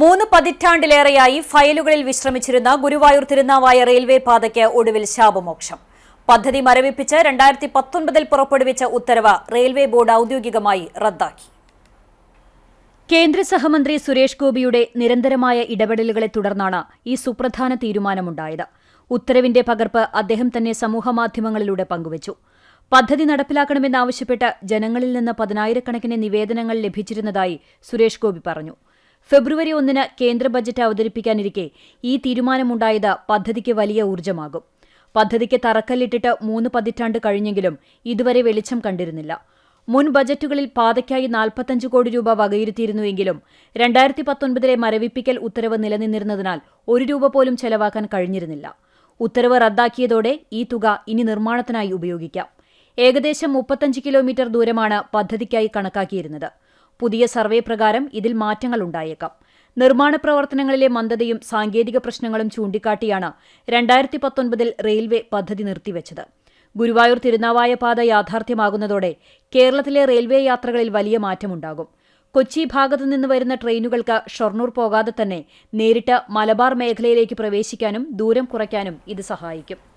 മൂന്ന് പതിറ്റാണ്ടിലേറെയായി ഫയലുകളിൽ വിശ്രമിച്ചിരുന്ന ഗുരുവായൂർ തിരുനാവായ റെയിൽവേ പാതയ്ക്ക് ഒടുവിൽ ശാപമോക്ഷം. പദ്ധതി മരവിപ്പിച്ച് രണ്ടായിരത്തി പത്തൊൻപതിൽ പുറപ്പെടുവിച്ച ഉത്തരവ് റെയിൽവേ ബോർഡ് ഔദ്യോഗികമായി റദ്ദാക്കി. കേന്ദ്ര സഹമന്ത്രി സുരേഷ് ഗോപിയുടെ നിരന്തരമായ ഇടപെടലുകളെ തുടർന്നാണ് ഈ സുപ്രധാന തീരുമാനമുണ്ടായത്. ഉത്തരവിന്റെ പകർപ്പ് അദ്ദേഹം തന്നെ സമൂഹമാധ്യമങ്ങളിലൂടെ പങ്കുവച്ചു. പദ്ധതി നടപ്പിലാക്കണമെന്നാവശ്യപ്പെട്ട് ജനങ്ങളിൽ നിന്ന് പതിനായിരക്കണക്കിന് നിവേദനങ്ങൾ ലഭിച്ചിരുന്നതായി സുരേഷ് ഗോപി പറഞ്ഞു. ഫെബ്രുവരി ഒന്നിന് കേന്ദ്ര ബജറ്റ് അവതരിപ്പിക്കാനിരിക്കെ ഈ തീരുമാനമുണ്ടായത് പദ്ധതിക്ക് വലിയ ഊർജമാകും. പദ്ധതിക്ക് തറക്കല്ലിട്ടിട്ട് മൂന്ന് പതിറ്റാണ്ട് കഴിഞ്ഞെങ്കിലും ഇതുവരെ വെളിച്ചം കണ്ടിരുന്നില്ല. മുൻ ബജറ്റുകളിൽ പാതയ്ക്കായി നാൽപ്പത്തഞ്ച് കോടി രൂപ വകയിരുത്തിയിരുന്നുവെങ്കിലും രണ്ടായിരത്തി പത്തൊൻപതിലെ മരവിപ്പിക്കൽ ഉത്തരവ് നിലനിന്നിരുന്നതിനാൽ ഒരു രൂപ പോലും ചെലവാക്കാൻ കഴിഞ്ഞിരുന്നില്ല. ഉത്തരവ് റദ്ദാക്കിയതോടെ ഈ തുക ഇനി നിർമ്മാണത്തിനായി ഉപയോഗിക്കാം. ഏകദേശം മുപ്പത്തഞ്ച് കിലോമീറ്റർ ദൂരമാണ് പദ്ധതിക്കായി കണക്കാക്കിയിരുന്നത്. പുതിയ സർവേ പ്രകാരം ഇതിൽ മാറ്റങ്ങൾ ഉണ്ടായേക്കാം. നിർമ്മാണ പ്രവർത്തനങ്ങളിലെ മന്ദതയും സാങ്കേതിക പ്രശ്നങ്ങളും ചൂണ്ടിക്കാട്ടിയാണ് രണ്ടായിരത്തി പത്തൊൻപതിൽ റെയിൽവേ പദ്ധതി നിർത്തിവച്ചത്. ഗുരുവായൂർ തിരുനാവായ പാത യാഥാർത്ഥ്യമാകുന്നതോടെ കേരളത്തിലെ റെയിൽവേ യാത്രകളിൽ വലിയ മാറ്റമുണ്ടാകും. കൊച്ചി ഭാഗത്തു നിന്ന് വരുന്ന ട്രെയിനുകൾക്ക് ഷൊർണൂർ പോകാതെ തന്നെ നേരിട്ട് മലബാർ മേഖലയിലേക്ക് പ്രവേശിക്കാനും ദൂരം കുറയ്ക്കാനും ഇത് സഹായിക്കും.